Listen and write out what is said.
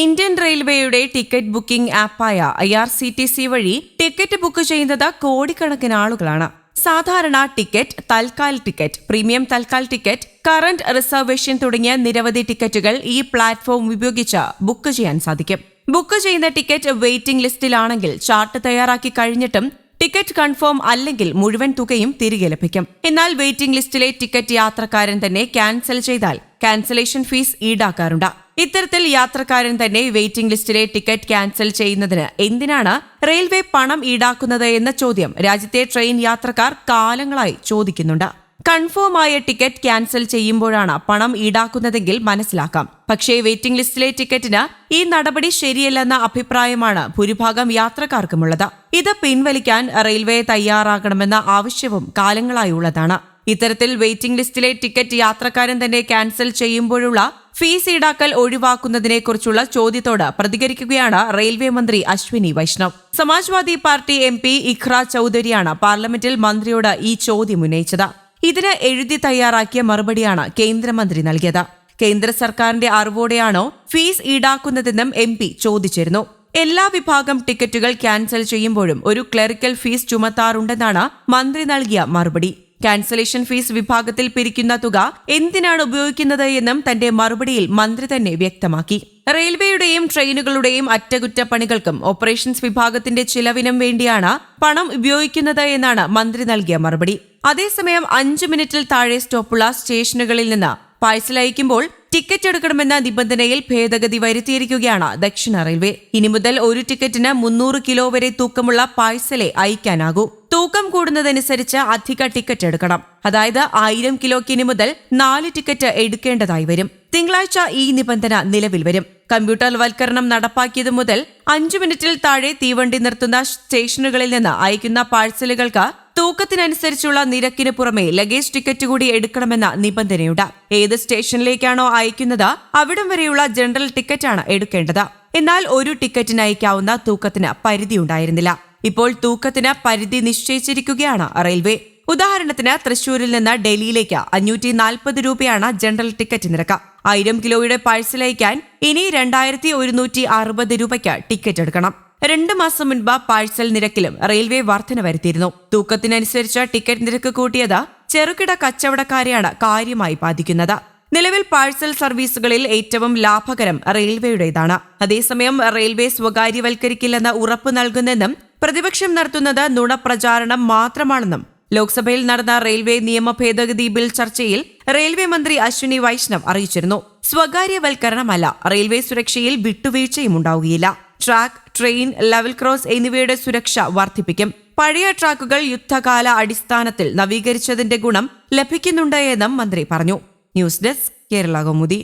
Indian റെയിൽവേയുടെ ticket booking ആപ്പായ I R C T C വഴി ticket book ചെയ്യുന്നത് കോടിക്കണക്കിന് ആളുകളാണ്. സാധാരണ ticket tatkal ticket premium tatkal ticket current reservation തുടങ്ങിയ നിരവധി ടിക്കറ്റുകൾ ഈ പ്ലാറ്റ്ഫോം ഉപയോഗിച്ച് ബുക്ക് ചെയ്യാൻ സാധിക്കും. ബുക്ക് ചെയ്യുന്ന ടിക്കറ്റ് വെയിറ്റിംഗ് ലിസ്റ്റിലാണെങ്കിൽ ചാർട്ട് തയ്യാറാക്കി കഴിഞ്ഞിട്ടും ടിക്കറ്റ് കൺഫേം അല്ലെങ്കിൽ മുഴുവൻ തുകയും തിരികെ ലഭിക്കും. എന്നാൽ വെയിറ്റിംഗ് ലിസ്റ്റിലെ ടിക്കറ്റ് യാത്രക്കാരൻ തന്നെ ക്യാൻസൽ ചെയ്താൽ ക്യാൻസലേഷൻ ഫീസ് ഈടാക്കാറുണ്ട്. ഇത്തരത്തിൽ യാത്രക്കാരൻ തന്നെ വെയിറ്റിംഗ് ലിസ്റ്റിലെ ടിക്കറ്റ് ക്യാൻസൽ ചെയ്യുന്നതിന് എന്തിനാണ് റെയിൽവേ പണം ഈടാക്കുന്നത് എന്ന ചോദ്യം രാജ്യത്തെ ട്രെയിൻ യാത്രക്കാർ കാലങ്ങളായി ചോദിക്കുന്നുണ്ട്. കൺഫേം ആയ ടിക്കറ്റ് ക്യാൻസൽ ചെയ്യുമ്പോഴാണ് പണം ഈടാക്കുന്നതെങ്കിൽ മനസ്സിലാക്കാം. പക്ഷേ വെയിറ്റിംഗ് ലിസ്റ്റിലെ ടിക്കറ്റിന് ഈ നടപടി ശരിയല്ലെന്ന അഭിപ്രായമാണ് ഭൂരിഭാഗം യാത്രക്കാർക്കുമുള്ളത്. ഇത് പിൻവലിക്കാൻ റെയിൽവേ തയ്യാറാകണമെന്ന ആവശ്യവും കാലങ്ങളായുള്ളതാണ്. ഇത്തരത്തിൽ വെയിറ്റിംഗ് ലിസ്റ്റിലെ ടിക്കറ്റ് യാത്രക്കാരൻ തന്നെ ക്യാൻസൽ ചെയ്യുമ്പോഴുള്ള ഫീസ് ഈടാക്കൽ ഒഴിവാക്കുന്നതിനെക്കുറിച്ചുള്ള ചോദ്യത്തോട് പ്രതികരിക്കുകയാണ് റെയിൽവേ മന്ത്രി Ashwini Vaishnaw. Samajwadi party M P Iqra ചൌധരിയാണ് പാർലമെന്റിൽ മന്ത്രിയോട് ഈ ചോദ്യം ഉന്നയിച്ചത്. ഇതിന് എഴുതി തയ്യാറാക്കിയ മറുപടിയാണ് കേന്ദ്രമന്ത്രി നൽകിയത്. കേന്ദ്ര സർക്കാരിന്റെ അറിവോടെയാണോ ഫീസ് ഈടാക്കുന്നതെന്നും എം പി ചോദിച്ചിരുന്നു. എല്ലാ വിഭാഗം ടിക്കറ്റുകൾ ക്യാൻസൽ ചെയ്യുമ്പോഴും ഒരു ക്ലറിക്കൽ ഫീസ് ചുമത്താറുണ്ടെന്നാണ് മന്ത്രി നൽകിയ മറുപടി. ക്യാൻസലേഷൻ ഫീസ് വിഭാഗത്തിൽ പിരിക്കുന്ന തുക എന്തിനാണ് ഉപയോഗിക്കുന്നത് എന്നും തന്റെ മറുപടിയിൽ മന്ത്രി തന്നെ വ്യക്തമാക്കി. റെയിൽവേയുടെയും ട്രെയിനുകളുടെയും അറ്റകുറ്റപ്പണികൾക്കും ഓപ്പറേഷൻസ് വിഭാഗത്തിന്റെ ചിലവിനും വേണ്ടിയാണ് പണം ഉപയോഗിക്കുന്നത് എന്നാണ് മന്ത്രി നൽകിയ മറുപടി. അതേസമയം അഞ്ചു മിനിറ്റിൽ താഴെ സ്റ്റോപ്പുള്ള സ്റ്റേഷനുകളിൽ നിന്ന് പാഴ്സൽ അയക്കുമ്പോൾ ടിക്കറ്റ് എടുക്കണമെന്ന നിബന്ധനയിൽ ഭേദഗതി വരുത്തിയിരിക്കുകയാണ് ദക്ഷിണ റെയിൽവേ. ഇനി മുതൽ ഒരു ടിക്കറ്റിന് മുന്നൂറ് കിലോ വരെ തൂക്കമുള്ള പാഴ്സലെ അയക്കാനാകൂ. തൂക്കം കൂടുന്നതനുസരിച്ച് അധിക ടിക്കറ്റ് എടുക്കണം. അതായത് ആയിരം കിലോക്ക് ഇനി മുതൽ നാല് ടിക്കറ്റ് എടുക്കേണ്ടതായി വരും. തിങ്കളാഴ്ച ഈ നിബന്ധന നിലവിൽ വരും. കമ്പ്യൂട്ടർ വൽക്കരണം നടപ്പാക്കിയത് മുതൽ അഞ്ചു മിനിറ്റിൽ താഴെ തീവണ്ടി നിർത്തുന്ന സ്റ്റേഷനുകളിൽ നിന്ന് അയക്കുന്ന പാഴ്സലുകൾക്ക് തൂക്കത്തിനനുസരിച്ചുള്ള നിരക്കിന് പുറമെ ലഗേജ് ടിക്കറ്റ് കൂടി എടുക്കണമെന്ന നിബന്ധനയുണ്ട്. ഏത് സ്റ്റേഷനിലേക്കാണോ അയക്കുന്നത് അവിടം വരെയുള്ള ജനറൽ ടിക്കറ്റാണ് എടുക്കേണ്ടത്. എന്നാൽ ഒരു ടിക്കറ്റിന് അയക്കാവുന്ന തൂക്കത്തിന് പരിധി ഉണ്ടായിരുന്നില്ല ഇപ്പോൾ തൂക്കത്തിന് പരിധി നിശ്ചയിച്ചിരിക്കുകയാണ് റെയിൽവേ. ഉദാഹരണത്തിന് തൃശൂരിൽ നിന്ന് ഡൽഹിയിലേക്ക് അഞ്ഞൂറ്റി നാൽപ്പത് രൂപയാണ് ജനറൽ ടിക്കറ്റ് നിരക്ക്. ആയിരം കിലോയുടെ പാഴ്സൽ അയക്കാൻ ഇനി രണ്ടായിരത്തി ഒരുന്നൂറ്റി അറുപത് രൂപയ്ക്ക് ടിക്കറ്റ് എടുക്കണം. രണ്ട് മാസം മുൻപ് പാഴ്സൽ നിരക്കിലും റെയിൽവേ വർധന വരുത്തിയിരുന്നു. തൂക്കത്തിനനുസരിച്ച് ടിക്കറ്റ് നിരക്ക് കൂട്ടിയത് ചെറുകിട കച്ചവടക്കാരെയാണ് കാര്യമായി ബാധിക്കുന്നത്. നിലവിൽ പാഴ്സൽ സർവീസുകളിൽ ഏറ്റവും ലാഭകരം റെയിൽവേയുടേതാണ്. അതേസമയം റെയിൽവേ സ്വകാര്യവൽക്കരിക്കില്ലെന്ന് ഉറപ്പ് നൽകുന്നെന്നും പ്രതിപക്ഷം നടത്തുന്നത് നുണപ്രചാരണം മാത്രമാണെന്നും ലോക്സഭയിൽ നടന്ന റെയിൽവേ നിയമ ഭേദഗതി ബിൽ ചർച്ചയിൽ റെയിൽവേ മന്ത്രി അശ്വിനി വൈഷ്ണവ് അറിയിച്ചിരുന്നു. സ്വകാര്യവൽക്കരണമല്ല റെയിൽവേ സുരക്ഷയിൽ വിട്ടുവീഴ്ചയും ഉണ്ടാവുകയില്ല. ട്രാക്ക് ട്രെയിൻ ലെവൽ ക്രോസ് എന്നിവയുടെ സുരക്ഷ വർദ്ധിപ്പിക്കും. പഴയ ട്രാക്കുകൾ യുദ്ധകാല അടിസ്ഥാനത്തിൽ നവീകരിച്ചതിന്റെ ഗുണം ലഭിക്കുന്നുണ്ട് എന്നും മന്ത്രി പറഞ്ഞു. News desk Kerala Kaumudi.